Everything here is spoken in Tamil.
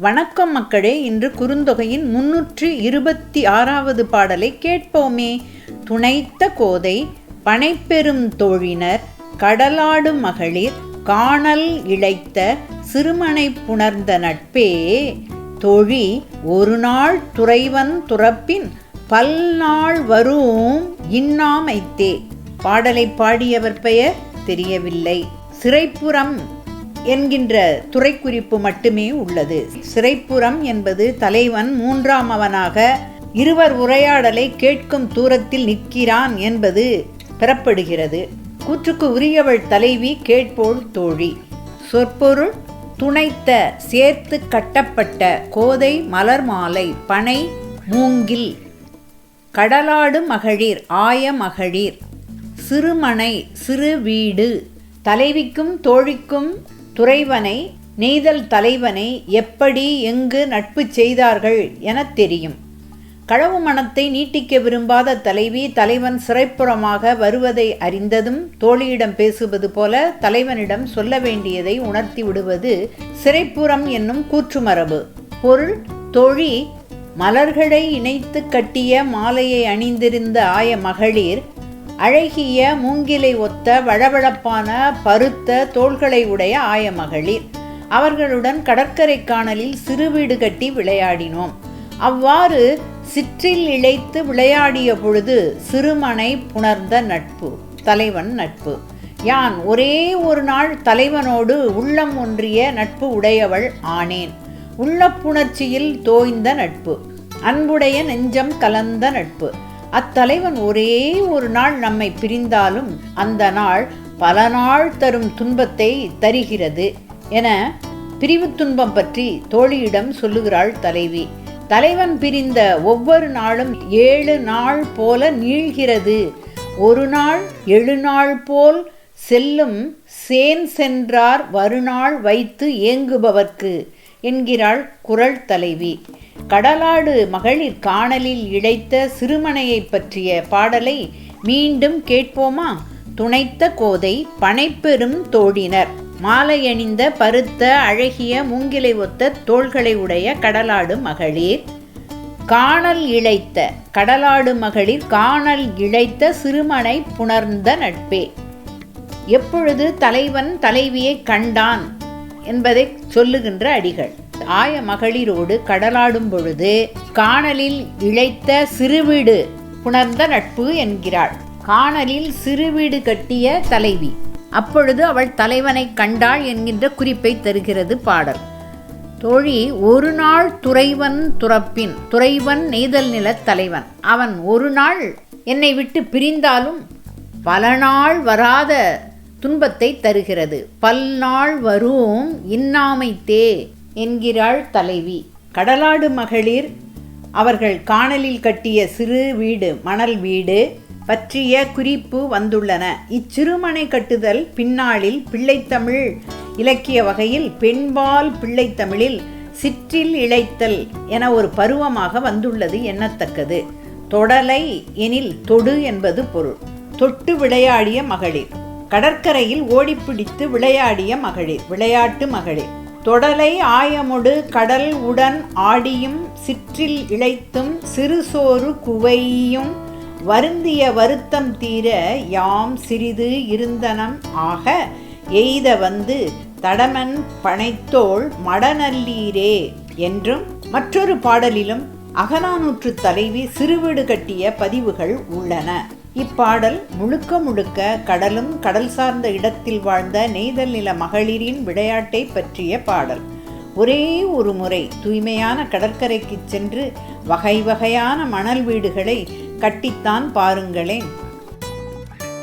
வணக்கம் மக்களே இன்று குறுந்தொகையின் முன்னூற்றி இருபத்தி ஆறாவது பாடலை கேட்போமே. துணைத்த கோதை பனைப்பெரும் தோழினர் கடலாடு மகளிர் காணல் இழைத்த சிறுமனை புணர்ந்த நட்பே. தோழி ஒரு நாள் துறைவன் துறப்பின் பல்நாள் வரும் இன்னாமைத்தே. பாடலை பாடியவர் பெயர் தெரியவில்லை. சிறைப்புறம் என்கின்ற துறைக்குறிப்பு மட்டுமே உள்ளது. சிறைப்புறம் என்பது தலைவன் மூன்றாம் அவனாக இருவர் உரையாடலை கேட்கும் தூரத்தில் நிற்கிறான் என்பது பெறப்படுகிறது. கூற்றுக்கு உரியவள் தலைவி கேட்போள் தோழி. சொற்பொருள் துணைத்த சேர்த்து கட்டப்பட்ட கோதை மலர் மாலை பனை மூங்கில். கடலாடு மகளிர் ஆய மகளிர். சிறுமனை சிறு வீடு. தலைவிக்கும் தோழிக்கும் துறைவனை நெய்தல் தலைவனை எப்படி எங்கு நட்பு செய்தார்கள் எனத் தெரியும். களவு மனத்தை நீட்டிக்க விரும்பாத தலைவி தலைவன் சிறைப்புறமாக வருவதை அறிந்ததும் தோழியிடம் பேசுவது போல தலைவனிடம் சொல்ல வேண்டியதை உணர்த்தி விடுவது சிறைப்புறம் என்னும் கூற்று மரபு பொருள் தோழி மலர்களை இணைத்து கட்டிய மாலையை அணிந்திருந்த ஆய மகளிர் அழகிய மூங்கிலை ஒத்த வழவழப்பான பருத்த தோள்களை உடைய ஆயமகளிர் அவர்களுடன் கடற்கரை காணலில் சிறு வீடு கட்டி விளையாடினோம். அவ்வாறு சிற்றில் இழைத்து விளையாடிய பொழுது சிறுமனை புணர்ந்த நட்பு தலைவன் நட்பு. யான் ஒரே ஒரு நாள் தலைவனோடு உள்ளம் ஒன்றிய நட்பு உடையவள் ஆனேன். உள்ளப்புணர்ச்சியில் தோய்ந்த நட்பு அன்புடைய நெஞ்சம் கலந்த நட்பு. அத்தலைவன் ஒரே ஒரு நாள் நம்மை பிரிந்தாலும் அந்த நாள் பல நாள் தரும் துன்பத்தை தருகிறது என பிரிவு துன்பம் பற்றி தோழியிடம் சொல்லுகிறாள் தலைவி. தலைவன் பிரிந்த ஒவ்வொரு நாளும் ஏழு நாள் போல நீள்கிறது. ஒரு நாள் எழு நாள் போல் செல்லும் சேன் சென்றார் வருநாள் வைத்து ஏங்குபவர்க்கு. என்கிறாள் குரல் தலைவி. கடலாடு மகளிர் காணலில் இழைத்த சிறுமனையை பற்றிய பாடலை மீண்டும் கேட்போமா? துணைத்த கோதை பனைப்பெரும் தோழினர். மாலையணிந்த பருத்த அழகிய மூங்கிலை ஒத்த தோள்களை உடைய கடலாடு மகளிர். காணல் இழைத்த கடலாடு மகளிர் காணல் இழைத்த சிறுமனை புணர்ந்த நட்பே. எப்பொழுது தலைவன் தலைவியை கண்டான்? என்பதை சொல்லுகின்ற அடிகள். ஆய மகளிரோடு கடலாடும் பொழுது காணலில் இழைத்த சிறுவீடு புணர்ந்த நட்பு என்கிறாள். காணலில் சிறுவீடு கட்டிய தலைவி. அப்பொழுது அவள் தலைவனை கண்டாள் என்கின்ற குறிப்பை தருகிறது பாடல். தோழி ஒரு நாள் துறைவன் துறப்பின் துறைவன் நெய்தல் நில தலைவன். அவன் ஒரு நாள் என்னை விட்டு பிரிந்தாலும் பல நாள் வராத துன்பத்தை தருகிறது. பல்நாள் வரும் இன்னாமை தே என்கிறாள் தலைவி. கடலாடு மகளிர் அவர்கள் காணலில் கட்டிய சிறு வீடு மணல் வீடு பற்றிய குறிப்பு வந்துள்ளன. இச்சிறுமனை கட்டுதல் பின்னாளில் பிள்ளைத்தமிழ் இலக்கிய வகையில் பெண்பால் பிள்ளைத்தமிழில் சிற்றில் இழைத்தல் என ஒரு பருவமாக வந்துள்ளது எண்ணத்தக்கது. தொடலை எனில் தொடு என்பது பொருள். தொட்டு விளையாடிய மகளிர். கடற்கரையில் ஓடிப்பிடித்து விளையாடிய மகளிர் விளையாட்டு மகளிர் தொடலை ஆயமுடு கடல் உடன் ஆடியும் சிற்றில் இழைத்தும் சிறுசோறு குவையும் வருந்திய வருத்தம் தீர யாம் சிறிது இருந்தனம் ஆக எய்த வந்து தடமன் பனைத்தோள் மடநல்லீரே என்றும் மற்றொரு பாடலிலும் அகநானூற்று தலைவி சிறுவீடு கட்டிய பதிவுகள் உள்ளன. இப்பாடல் முழுக்க முழுக்க கடலும் கடல் சார்ந்த இடத்தில் வாழ்ந்த நெய்தல் நில மகளிரின் விளையாட்டை பற்றிய பாடல். ஒரே ஒரு முறை தூய்மையான கடற்கரைக்கு சென்று வகை வகையான மணல் வீடுகளை கட்டித்தான் பாருங்களேன்.